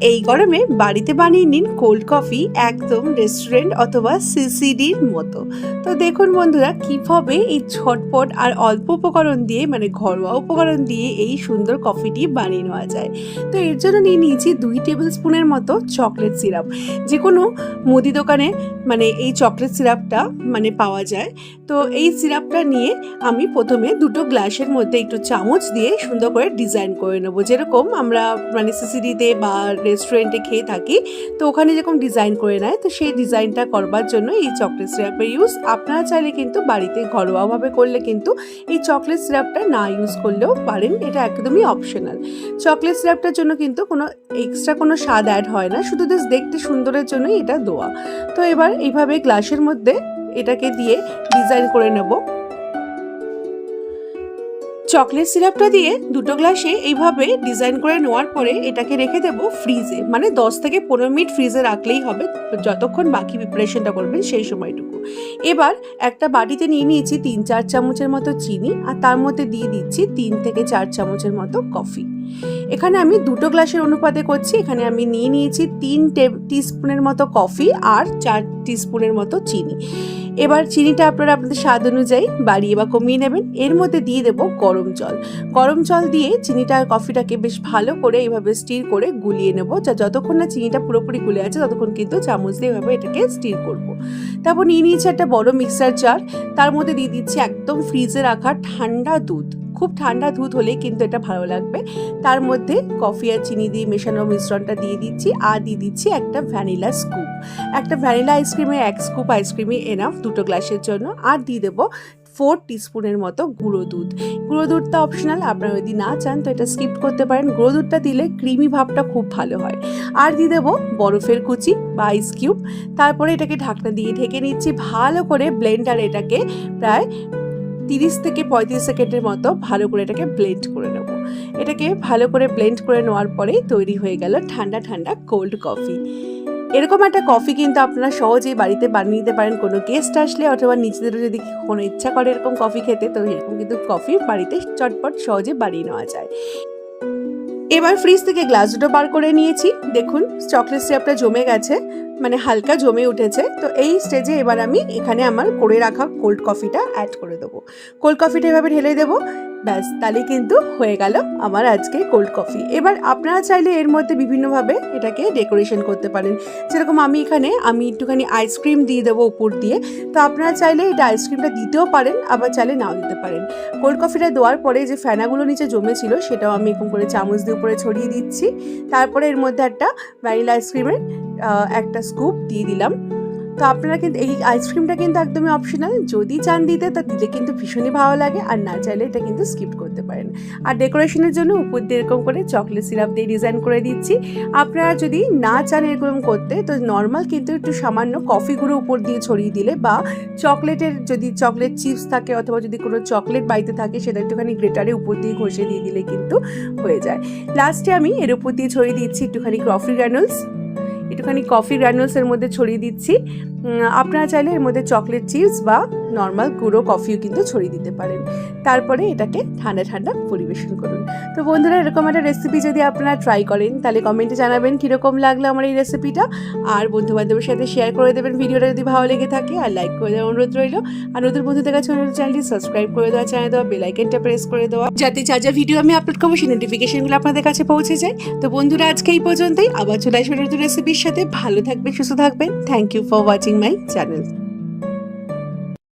এই গরমে বাড়িতে বানিয়ে নিন কোল্ড কফি একদম রেস্টুরেন্ট অথবা সিসিডির মতো। তো দেখুন বন্ধুরা, কীভাবে এই ঝটপট আর অল্প উপকরণ দিয়ে মানে ঘরোয়া উপকরণ দিয়ে এই সুন্দর কফিটি বানিয়ে নেওয়া যায়। তো এর জন্য নিয়ে নিয়েছি দুই টেবিল স্পুনের মতো চকলেট সিরাপ যে কোনো মুদি দোকানে মানে এই চকলেট সিরাপটা মানে পাওয়া যায়। তো এই সিরাপটা নিয়ে আমি প্রথমে দুটো গ্লাসের মধ্যে একটু চামচ দিয়ে সুন্দর করে ডিজাইন করে নেব। যেরকম আমরা মানে সিসিডিতে বা রেস্টুরেন্টে খেয়ে থাকি। তো ওখানে যেরকম ডিজাইন করে নেয়, তো সেই ডিজাইনটা করবার জন্য এই চকলেট সিরাপের ইউজ আপনারা চাইলে কিন্তু বাড়িতে ঘরোয়াভাবে করলে কিন্তু এই চকলেট সিরাপটা না ইউজ করলেও পারেন। এটা একদমই অপশনাল চকলেট সিরাপটার জন্য কিন্তু কোনো এক্সট্রা কোনো স্বাদ অ্যাড হয় না। শুধু জাস্ট দেখতে সুন্দরের জন্যই এটা দেওয়া। তো এবার এইভাবে গ্লাসের মধ্যে এটাকে দিয়ে ডিজাইন করে নেব। চকলেট সিরাপটা দিয়ে দুটো গ্লাসে এইভাবে ডিজাইন করে নেওয়ার পরে এটাকে রেখে দেব ফ্রিজে। মানে দশ থেকে পনেরো মিনিট ফ্রিজে রাখলেই হবে। যতক্ষণ বাকি প্রিপারেশনটা করবেন সেই সময়টুকু। এবার একটা বাটিতে নিয়ে নিয়েছি তিন চার চামচের মতো চিনি আর তার মধ্যে দিয়ে দিচ্ছি তিন থেকে চার চামচের মতো কফি এখানে আমি দুটো গ্লাসের অনুপাতে করছি। এখানে আমি নিয়ে নিয়েছি তিন টিস্পুনের মতো কফি আর চার টিস্পুনের মতো চিনি। এবার চিনিটা আপনারা আপনাদের স্বাদ অনুযায়ী বাড়িয়ে বা কমিয়ে নেবেন। এর মধ্যে দিয়ে দেব গরম জল। গরম জল দিয়ে চিনিটা আর কফিটাকে বেশ ভালো করে এইভাবে স্টির করে গুলিয়ে নেব। যা যতক্ষণ না চিনিটা পুরোপুরি গুলে আছে, ততক্ষণ কিন্তু চামচ দিয়ে এভাবে এটাকে স্টির করব। তারপর নিয়ে নিয়েছি একটা বড় মিক্সার জার। তার মধ্যে দিয়ে দিচ্ছি একদম ফ্রিজে রাখা ঠান্ডা দুধ। খুব ঠান্ডা দুধ হলেই কিন্তু এটা ভালো লাগবে। তার মধ্যে কফি আর চিনি দিয়ে মেশানো মিশ্রণটা দিয়ে দিচ্ছি আর দিয়ে দিচ্ছি একটা ভ্যানিলা স্কুপ। একটা ভ্যানিলা আইসক্রিমের এক স্কুপ আইসক্রিমই এনাফ দুটো গ্লাসের জন্য আর দিয়ে দেবো ফোর টিস্পুনের মতো গুঁড়ো দুধ। গুঁড়ো দুধটা অপশনাল আপনারা যদি না চান তো এটা স্কিপ করতে পারেন। গুঁড়ো দুধটা দিলে ক্রিমি ভাবটা খুব ভালো হয়। আর দিয়ে দেবো বরফের কুচি বা আইস কিউব তারপরে এটাকে ঢাকনা দিয়ে ঢেকে নিচ্ছি। ভালো করে ব্লেন্ডার এটাকে প্রায় তিরিশ থেকে পঁয়ত্রিশ সেকেন্ডের মতো ভালো করে এটাকে ব্লেন্ড করে নেব। এটাকে ভালো করে ব্লেন্ড করে নেওয়ার পরেই তৈরি হয়ে গেল ঠান্ডা ঠান্ডা কোল্ড কফি এরকম একটা কফি কিন্তু আপনারা সহজেই বাড়িতে বানিয়ে নিতে পারেন। কোনো গেস্ট আসলে অথবা নিজেদেরও যদি কোনো ইচ্ছা করে এরকম কফি খেতে, তো এরকম কিন্তু কফি বাড়িতে চটপট সহজে বানিয়ে নেওয়া যায়। এবার ফ্রিজ থেকে গ্লাস দুটো বার করে নিয়েছি। দেখুন চকলেট সিরাপটা জমে গেছে মানে হালকা জমে উঠেছে। তো এই স্টেজে এবার আমি এখানে আমার করে রাখা কোল্ড কফিটা অ্যাড করে দেবো। কোল্ড কফিটা এভাবে ঢেলে দেবো। ব্যাস, তাহলে কিন্তু হয়ে গেল আমার আজকে কোল্ড কফি এবার আপনারা চাইলে এর মধ্যে বিভিন্নভাবে এটাকে ডেকোরেশন করতে পারেন। যেরকম আমি এখানে, আমি একটুখানি আইসক্রিম দিয়ে দেবো উপর দিয়ে। তো আপনারা চাইলে এটা আইসক্রিমটা দিতেও পারেন, আবার চাইলে নাও দিতে পারেন। কোল্ড কফিটা দেওয়ার পরে যে ফেনাগুলো নিচে জমেছিল, সেটাও আমি এরকম করে চামচ দিয়ে উপরে ছড়িয়ে দিচ্ছি। তারপরে এর মধ্যে একটা ভ্যানিলা আইসক্রিমের একটা স্কুপ দিয়ে দিলাম। তো আপনারা কিন্তু এই আইসক্রিমটা কিন্তু একদমই অপশনাল যদি চান দিতে, তা দিলে কিন্তু ভীষণই ভালো লাগে। আর না চাইলে এটা কিন্তু স্কিপ করতে পারেন। আর ডেকোরেশনের জন্য উপর দিয়ে এরকম করে চকলেট সিরাপ দিয়ে ডিজাইন করে দিচ্ছি। আপনারা যদি না চান এরকম করতে, তো নর্মাল কিন্তু একটু সামান্য কফি গুঁড়ো উপর দিয়ে ছড়িয়ে দিলে বা চকলেটের যদি চকলেট চিপস থাকে অথবা যদি কোনো চকলেট বাড়িতে থাকে, সেটা একটুখানি গ্রেটারে উপর দিয়ে ঘষে দিয়ে দিলে কিন্তু হয়ে যায়। লাস্টে আমি এর উপর দিয়ে ছড়িয়ে দিচ্ছি একটুখানি কফি গ্র্যানুলস একটুখানি কফি গ্র্যানুলসের মধ্যে ছড়িয়ে দিচ্ছি। আপনারা চাইলে এর মধ্যে চকলেট চিপস বা নর্মাল গুঁড়ো কফিও কিন্তু ছড়িয়ে দিতে পারেন। তারপরে এটাকে ঠান্ডা ঠান্ডা পরিবেশন করুন। তো বন্ধুরা, এরকম একটা রেসিপি যদি আপনারা ট্রাই করেন, তাহলে কমেন্টে জানাবেন কীরকম লাগল আমার এই রেসিপিটা আর বন্ধু বান্ধবের সাথে শেয়ার করে দেবেন ভিডিওটা যদি ভালো লেগে থাকে, আর লাইক করে দেওয়ার অনুরোধ রইল। আর নতুন বন্ধুদের কাছে অনুরোধ চ্যানেলটি সাবস্ক্রাইব করে দেওয়া চ্যানেল দেওয়া বেলাইকেনটা প্রেস করে দেওয়া, যাতে যা যা ভিডিও আমি আপলোড করব, সেই নোটিফিকেশনগুলো আপনাদের কাছে পৌঁছে যায়। তো বন্ধুরা, আজকে এই পর্যন্তই। আবার চলে আসবেন নতুন রেসিপির সাথে। ভালো থাকবেন, সুস্থ থাকবেন। Thank you for watching my channel